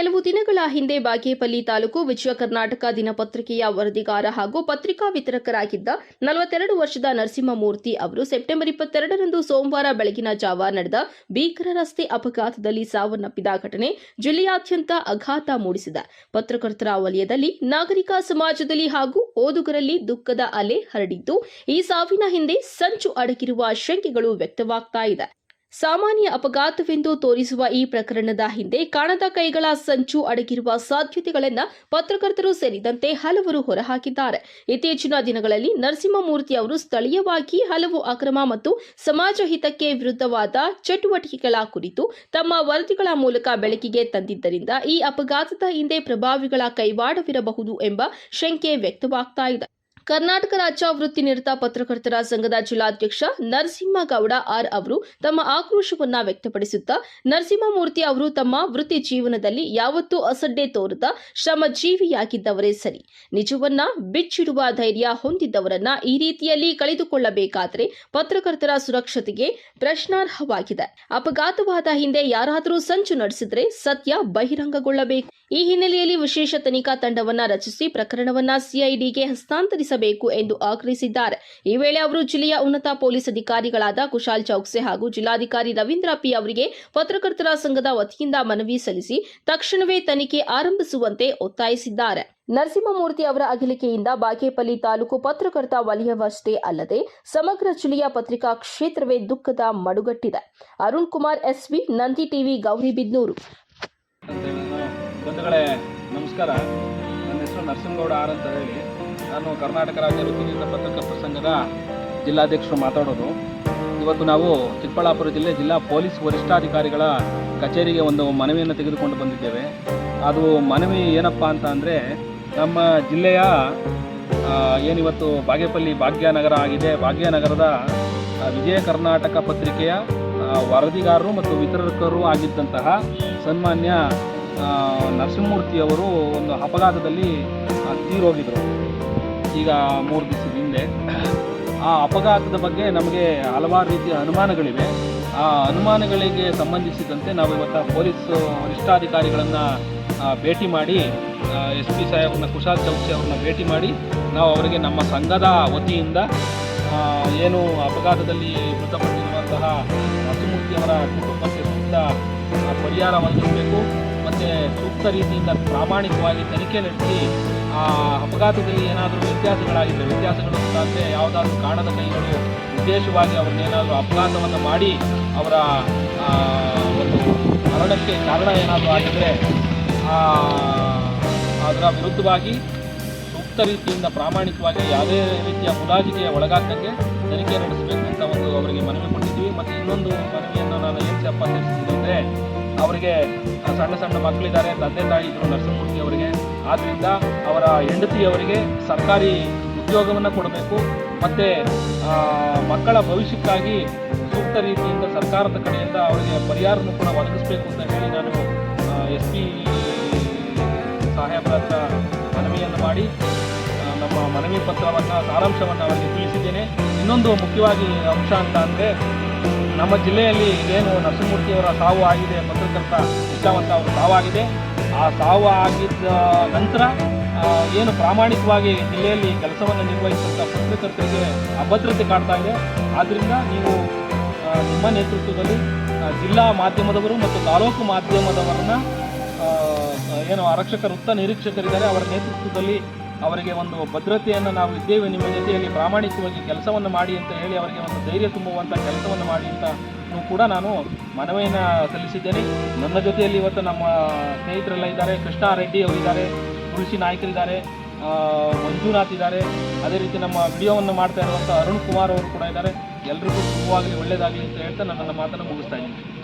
ಕೆಲವು ದಿನಗಳ ಹಿಂದೆ ಬಾಗೇಪಲ್ಲಿ ತಾಲೂಕು ವಿಜಯ ಕರ್ನಾಟಕ ದಿನಪತ್ರಿಕೆಯ ವರದಿಗಾರ ಹಾಗೂ ಪತ್ರಿಕಾ ವಿತರಕರಾಗಿದ್ದ ನಲವತ್ತೆರಡು ವರ್ಷದ ನರಸಿಂಹಮೂರ್ತಿ ಅವರು ಸೆಪ್ಟೆಂಬರ್ ಇಪ್ಪತ್ತೆರಡರಂದು ಸೋಮವಾರ ಬೆಳಗಿನ ಜಾವ ನಡೆದ ಭೀಕರ ರಸ್ತೆ ಅಪಘಾತದಲ್ಲಿ ಸಾವನ್ನಪ್ಪಿದ ಘಟನೆ ಜಿಲ್ಲೆಯಾದ್ಯಂತ ಅಘಾತ ಮೂಡಿಸಿದೆ. ಪತ್ರಕರ್ತರ ವಲಯದಲ್ಲಿ ನಾಗರಿಕ ಸಮಾಜದಲ್ಲಿ ಹಾಗೂ ಓದುಗರಲ್ಲಿ ದುಃಖದ ಅಲೆ ಹರಡಿದ್ದು, ಈ ಸಾವಿನ ಹಿಂದೆ ಸಂಚು ಅಡಗಿರುವ ಶಂಕೆಗಳು ವ್ಯಕ್ತವಾಗ್ತಾ ಇದೆ. ಸಾಮಾನ್ಯ ಅಪಘಾತವೆಂದು ತೋರಿಸುವ ಈ ಪ್ರಕರಣದ ಹಿಂದೆ ಕಾಣದ ಕೈಗಳ ಸಂಚು ಅಡಗಿರುವ ಸಾಧ್ಯತೆಗಳನ್ನು ಪತ್ರಕರ್ತರು ಸೇರಿದಂತೆ ಹಲವರು ಹೊರಹಾಕಿದ್ದಾರೆ. ಇತ್ತೀಚಿನ ದಿನಗಳಲ್ಲಿ ನರಸಿಂಹಮೂರ್ತಿ ಅವರು ಸ್ಥಳೀಯವಾಗಿ ಹಲವು ಅಕ್ರಮ ಮತ್ತು ಸಮಾಜ ಹಿತಕ್ಕೆ ವಿರುದ್ಧವಾದ ಚಟುವಟಿಕೆಗಳ ಕುರಿತು ತಮ್ಮ ವರದಿಗಳ ಮೂಲಕ ಬೆಳಕಿಗೆ ತಂದಿದ್ದರಿಂದ ಈ ಅಪಘಾತದ ಹಿಂದೆ ಪ್ರಭಾವಿಗಳ ಕೈವಾಡವಿರಬಹುದು ಎಂಬ ಶಂಕೆ ವ್ಯಕ್ತವಾಗ್ತಾ ಇದೆ. ಕರ್ನಾಟಕ ರಾಜ್ಯ ವೃತ್ತಿ ನಿರತ ಪತ್ರಕರ್ತರ ಸಂಘದ ಜಿಲ್ಲಾಧ್ಯಕ್ಷ ನರಸಿಂಹಗೌಡ ಆರ್ ಅವರು ತಮ್ಮ ಆಕ್ರೋಶವನ್ನ ವ್ಯಕ್ತಪಡಿಸುತ್ತಾ ನರಸಿಂಹಮೂರ್ತಿ ಅವರು ತಮ್ಮ ವೃತ್ತಿ ಜೀವನದಲ್ಲಿ ಯಾವತ್ತೂ ಅಸಡ್ಡೆ ತೋರದ ಶ್ರಮಜೀವಿಯಾಗಿದ್ದವರೇ ಸರಿ. ನಿಜವನ್ನ ಬಿಚ್ಚಿಡುವ ಧೈರ್ಯ ಹೊಂದಿದ್ದವರನ್ನ ಈ ರೀತಿಯಲ್ಲಿ ಕಳೆದುಕೊಳ್ಳಬೇಕಾದರೆ ಪತ್ರಕರ್ತರ ಸುರಕ್ಷತೆಗೆ ಪ್ರಶ್ನಾರ್ಹವಾಗಿದೆ. ಅಪಘಾತವಾದ ಹಿಂದೆ ಯಾರಾದರೂ ಸಂಚು ನಡೆಸಿದ್ರೆ ಸತ್ಯ ಬಹಿರಂಗಗೊಳ್ಳಬೇಕು. ಈ ಹಿನ್ನೆಲೆಯಲ್ಲಿ ವಿಶೇಷ ತನಿಖಾ ತಂಡವನ್ನ ರಚಿಸಿ ಪ್ರಕರಣವನ್ನ ಸಿಐಡಿಗೆ ಹಸ್ತಾಂತರಿಸಬೇಕು. ಎಂದು ಆಗ್ರಹಿಸಿದ್ದಾರೆ. ಈ ವೇಳೆ ಅವರು ಜಿಲ್ಲೆಯ ಉನ್ನತ ಪೊಲೀಸ್ ಅಧಿಕಾರಿಗಳಾದ ಕುಶಾಲ್ ಚೌಕ್ಸೆ ಹಾಗೂ ಜಿಲ್ಲಾಧಿಕಾರಿ ರವೀಂದ್ರ ಪಿ ಅವರಿಗೆ ಪತ್ರಕರ್ತರ ಸಂಘದ ವತಿಯಿಂದ ಮನವಿ ಸಲ್ಲಿಸಿ ತಕ್ಷಣವೇ ತನಿಖೆ ಆರಂಭಿಸುವಂತೆ ಒತ್ತಾಯಿಸಿದ್ದಾರೆ. ನರಸಿಂಹಮೂರ್ತಿ ಅವರ ಅಗಲಿಕೆಯಿಂದ ಬಾಗೇಪಲ್ಲಿ ತಾಲೂಕು ಪತ್ರಕರ್ತ ವಲಯವಷ್ಟೇ ಅಲ್ಲದೆ ಸಮಗ್ರ ಜಿಲ್ಲೆಯ ಪತ್ರಿಕಾ ಕ್ಷೇತ್ರವೇ ದುಃಖದ ಮಡುಗಟ್ಟಿದೆ. ಅರುಣ್ ಕುಮಾರ್, ಎಸ್ವಿ, ನಂದಿ ಟಿವಿ ಗೌರಿಬಿದ್ನೂರು ನಮಸ್ಕಾರ. ನನ್ನ ಹೆಸರು ನರಸಿಂಹಗೌಡ ಆರ್ ಅಂತ ಹೇಳಿ. ನಾನು ಕರ್ನಾಟಕ ರಾಜ್ಯ ವೃತ್ತಿನಿರತ ಪತ್ರಕರ್ತರ ಸಂಘದ ಜಿಲ್ಲಾಧ್ಯಕ್ಷರು ಮಾತಾಡೋದು. ಇವತ್ತು ನಾವು ಚಿಕ್ಕಬಳ್ಳಾಪುರ ಜಿಲ್ಲೆ ಜಿಲ್ಲಾ ಪೊಲೀಸ್ ವರಿಷ್ಠಾಧಿಕಾರಿಗಳ ಕಚೇರಿಗೆ ಒಂದು ಮನವಿಯನ್ನು ತೆಗೆದುಕೊಂಡು ಬಂದಿದ್ದೇವೆ. ಅದು ಮನವಿ ಏನಪ್ಪ ಅಂತ ಅಂದರೆ, ನಮ್ಮ ಜಿಲ್ಲೆಯ ಏನಿವತ್ತು ಬಾಗೇಪಲ್ಲಿ ಭಾಗ್ಯನಗರ ಆಗಿದೆ. ಭಾಗ್ಯನಗರದ ವಿಜಯ ಕರ್ನಾಟಕ ಪತ್ರಿಕೆಯ ವರದಿಗಾರರು ಮತ್ತು ವಿತರಕರು ಆಗಿದ್ದಂತಹ ಸನ್ಮಾನ್ಯ ನರಸಿಂಹಮೂರ್ತಿಯವರು ಒಂದು ಅಪಘಾತದಲ್ಲಿ ತೀರೋಗಿದ್ದರು ಈಗ ಮೂರು ದಿವಸದ ಹಿಂದೆ, ಆ ಅಪಘಾತದ ಬಗ್ಗೆ ನಮಗೆ ಹಲವಾರು ರೀತಿಯ ಅನುಮಾನಗಳಿವೆ. ಆ ಅನುಮಾನಗಳಿಗೆ ಸಂಬಂಧಿಸಿದಂತೆ ನಾವು ಇವತ್ತು ಪೊಲೀಸ್ ವರಿಷ್ಠಾಧಿಕಾರಿಗಳನ್ನು ಭೇಟಿ ಮಾಡಿ ಎಸ್ ಪಿ ಸಾಹೇಬ್ರನ್ನ, ಕುಶಾಲ್ ಚೌಕ್ಸಿ ಅವ್ರನ್ನ ಭೇಟಿ ಮಾಡಿ, ನಾವು ಅವರಿಗೆ ನಮ್ಮ ಸಂಘದ ವತಿಯಿಂದ ಏನು ಅಪಘಾತದಲ್ಲಿ ಮೃತಪಟ್ಟಿರುವಂತಹ ಅವರ ಕುಟುಂಬಕ್ಕೆ ಸೂಕ್ತ ಪರಿಹಾರ ಒದಗಿಸಬೇಕು ಮತ್ತು ಸೂಕ್ತ ರೀತಿಯಿಂದ ಪ್ರಾಮಾಣಿಕವಾಗಿ ತನಿಖೆ ನಡೆಸಿ ಆ ಅಪಘಾತದಲ್ಲಿ ಏನಾದರೂ ವ್ಯತ್ಯಾಸಗಳಾಗಿದ್ದರೆ ವ್ಯತ್ಯಾಸಗಳು ಅಂತಂದರೆ ಯಾವುದಾದ್ರೂ ಕಾಣದ ಕೈಗಳು ಉದ್ದೇಶವಾಗಿ ಅವ್ರನ್ನೇನಾದರೂ ಅಪಘಾತವನ್ನು ಮಾಡಿ ಅವರ ಒಂದು ಮರಣಕ್ಕೆ ಕಾರಣ ಏನಾದರೂ ಆಗಿದ್ದರೆ ಅದರ ವಿರುದ್ಧವಾಗಿ ಸೂಕ್ತ ರೀತಿಯಿಂದ ಪ್ರಾಮಾಣಿಕವಾಗಿ ಯಾವುದೇ ರೀತಿಯ ಮುಲಾಜಿಕೆಯ ಒಳಗಾಗದಂಗೆ ತನಿಖೆ ನಡೆಸಬೇಕು ಅಂತ ಒಂದು ಅವರಿಗೆ ಮನವಿ ಕೊಟ್ಟಿದ್ದೀವಿ. ಮತ್ತು ಇನ್ನೊಂದು ಮನವಿಯನ್ನು ನಾನು ಏನು ತಿಳಿಸಿದ್ದೀನಿ ಅಂದರೆ ಅವರಿಗೆ ಸಣ್ಣ ಸಣ್ಣ ಮಕ್ಕಳಿದ್ದಾರೆ, ತಂದೆ ತಾಯಿ ಇದ್ದರು ನರಸಿಂಹಮೂರ್ತಿ ಅವರಿಗೆ. ಆದ್ದರಿಂದ ಅವರ ಹೆಂಡತಿಯವರಿಗೆ ಸರ್ಕಾರಿ ಉದ್ಯೋಗವನ್ನು ಕೊಡಬೇಕು. ಮತ್ತು ಮಕ್ಕಳ ಭವಿಷ್ಯಕ್ಕಾಗಿ ಸೂಕ್ತ ರೀತಿಯಿಂದ ಸರ್ಕಾರದ ಕಡೆಯಿಂದ ಅವರಿಗೆ ಪರಿಹಾರವನ್ನು ಕೂಡ ಒದಗಿಸಬೇಕು ಅಂತ ಹೇಳಿ ನಾನು ಎಸ್ ಪಿ ಸಾಹೇಬರ ಮನವಿಯನ್ನು ಮಾಡಿ ನಮ್ಮ ಮನವಿ ಪತ್ರವನ್ನು, ಸಾರಾಂಶವನ್ನು ಅವರಿಗೆ ತಿಳಿಸಿದ್ದೇನೆ. ಇನ್ನೊಂದು ಮುಖ್ಯವಾಗಿ ಅಂಶ ಅಂತ ಅಂದರೆ ನಮ್ಮ ಜಿಲ್ಲೆಯಲ್ಲಿ ಏನು ನರಸಿಂಹಮೂರ್ತಿಯವರ ಸಾವು ಆಗಿದೆ ಪತ್ರಕರ್ತ ನಿಷ್ಠಾವಂತ ಅವರ ಸಾವಾಗಿದೆ ಆ ಸಾವು ಆಗಿದ್ದ ನಂತರ ಏನು ಪ್ರಾಮಾಣಿಕವಾಗಿ ಜಿಲ್ಲೆಯಲ್ಲಿ ಕೆಲಸವನ್ನು ನಿರ್ವಹಿಸುವಂಥ ಪತ್ರಕರ್ತರಿಗೆ ಅಭದ್ರತೆ ಕಾಡ್ತಾ ಇದೆ. ಆದ್ದರಿಂದ ನೀವು ನಿಮ್ಮ ನೇತೃತ್ವದಲ್ಲಿ ಜಿಲ್ಲಾ ಮಾಧ್ಯಮದವರು ಮತ್ತು ತಾಲೂಕು ಮಾಧ್ಯಮದವರನ್ನ ಏನು ಆರಕ್ಷಕ ವೃತ್ತ ನಿರೀಕ್ಷಕರಿದ್ದಾರೆ, ಅವರ ನೇತೃತ್ವದಲ್ಲಿ ಅವರಿಗೆ ಒಂದು ಭದ್ರತೆಯನ್ನು ನಾವು ಇದ್ದೇವೆ. ನಿಮ್ಮ ಜೊತೆಯಲ್ಲಿ ಪ್ರಾಮಾಣಿಕವಾಗಿ ಕೆಲಸವನ್ನು ಮಾಡಿ ಅಂತ ಹೇಳಿ ಅವರಿಗೆ ಒಂದು ಧೈರ್ಯ ತುಂಬುವಂಥ ಕೆಲಸವನ್ನು ಮಾಡಿ ಅಂತ ಕೂಡ ನಾನು ಮನವಿಯನ್ನು ಸಲ್ಲಿಸಿದ್ದೇನೆ. ನನ್ನ ಜೊತೆಯಲ್ಲಿ ಇವತ್ತು ನಮ್ಮ ಸ್ನೇಹಿತರೆಲ್ಲ ಇದ್ದಾರೆ. ಕೃಷ್ಣ ರೆಡ್ಡಿ ಅವರಿದ್ದಾರೆ. ತುಳಸಿ ನಾಯ್ಕರಿದ್ದಾರೆ. ಮಂಜುನಾಥ್ ಇದ್ದಾರೆ. ಅದೇ ರೀತಿ ನಮ್ಮ ವಿಡಿಯೋವನ್ನು ಮಾಡ್ತಾ ಇರುವಂಥ ಅರುಣ್ ಕುಮಾರ್ ಅವರು ಕೂಡ ಇದ್ದಾರೆ. ಎಲ್ರಿಗೂ ಶುಭವಾಗಲಿ ಒಳ್ಳೆಯದಾಗಲಿ ಅಂತ ಹೇಳ್ತಾ ನನ್ನ ಮಾತನ್ನು ಮುಗಿಸ್ತಾ ಇದ್ದೀನಿ.